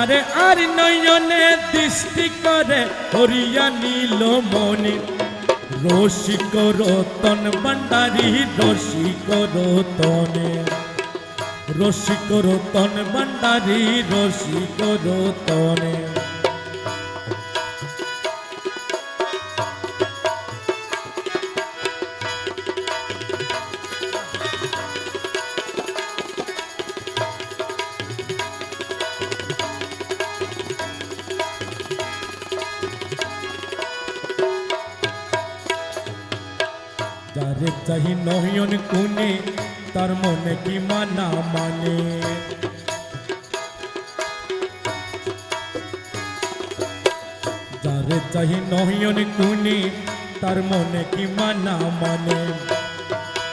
আরে আর নয়নে দৃষ্টি করে হরিয়া নীল মনে। রসিক রতন, ভান্ডারি রসিক রতনে। রসিক রতন, ভান্ডারি রসিক রতনে। যারে চাহি নয়ন কোনে তার মনে কি মানা মানে? যারে চাহি নয়ন কোনে তার মনে কি মানা মানে?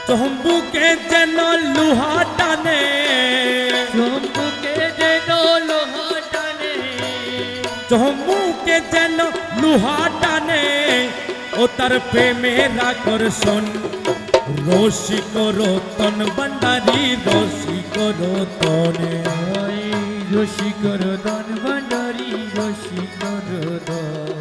চম্বুকে যেন লোহা টানে। চম্বুকে যেন লোহা টানে। চম্বুকে যেন লোহা ও তার প্রেমের আকর্ষণ। রসিক রতন ভান্ডারি রসিক রতন। রসিক রতন ভান্ডারি রসিকর দন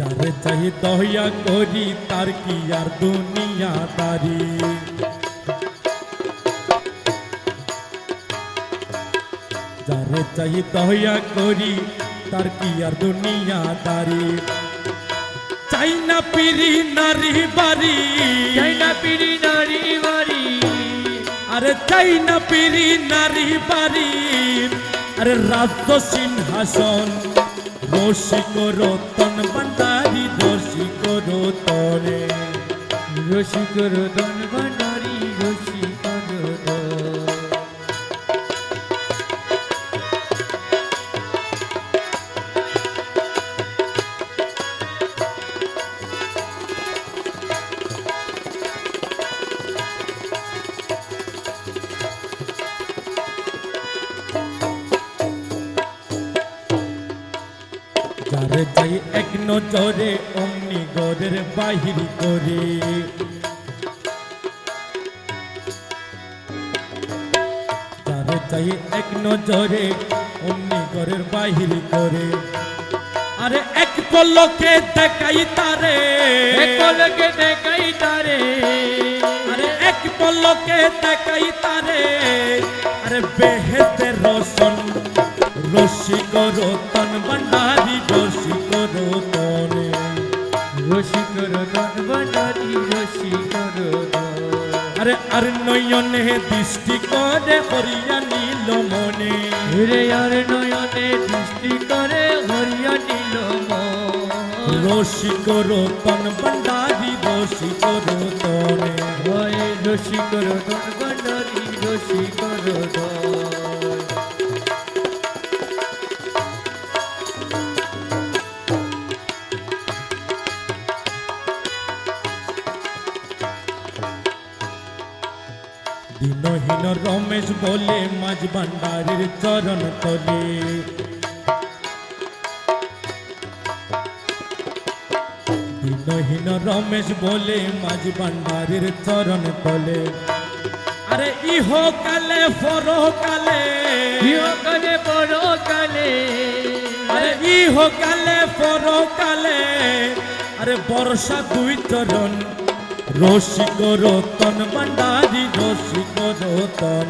যারে চাহি দয়া করি তার কি আর দুনিয়া দারি যারে চাহি দয়া করি তার কি আর দুনিয়া দারি চাই না পিরি নারী বাড়ি। চাই না পিড়ি নারী বাড়ি। আরে চাই না পিরি নারী বাড়ি। আরে রাজ্য সিংহাসন রসিক রতন ভান্ডারি রসিক রতনে। রসিকর দন ভান্ডারি যারে যাই এক নজরে অমনি গরের বাহির করে। যারে যাই এক নজরে অমনি গরের বাহির করে। আরে এক পলকে দেখাই তারে। একলকে দেখাই তারে। আরে এক পলকে দেখাই তারে। আরে বেহেতে রসন রসিক রতন ভান্ডারি রসিক রতনে রসিকর দন ভান্ডারি রসিকর আরে আর নয়নে দৃষ্টি করে হরিয়া নীল মনে। হিরে আর নয়নে দৃষ্টি করে হরিয়া নীল রসিক রতন ভান্ডারি দিনহীন রমেশ বলে মাঝ ভান্ডারের চরণ তলে। দিনহীন রমেশ বলে মাঝ ভান্ডারের চরণ তলে। আরে ইহ কালে ফর কালে। ইহকালে পরকালে আরে ইহ কালে ফর কালে। আরে বর্ষা দুই চরণ রসিক রতন ভান্ডারী রসিক রতন।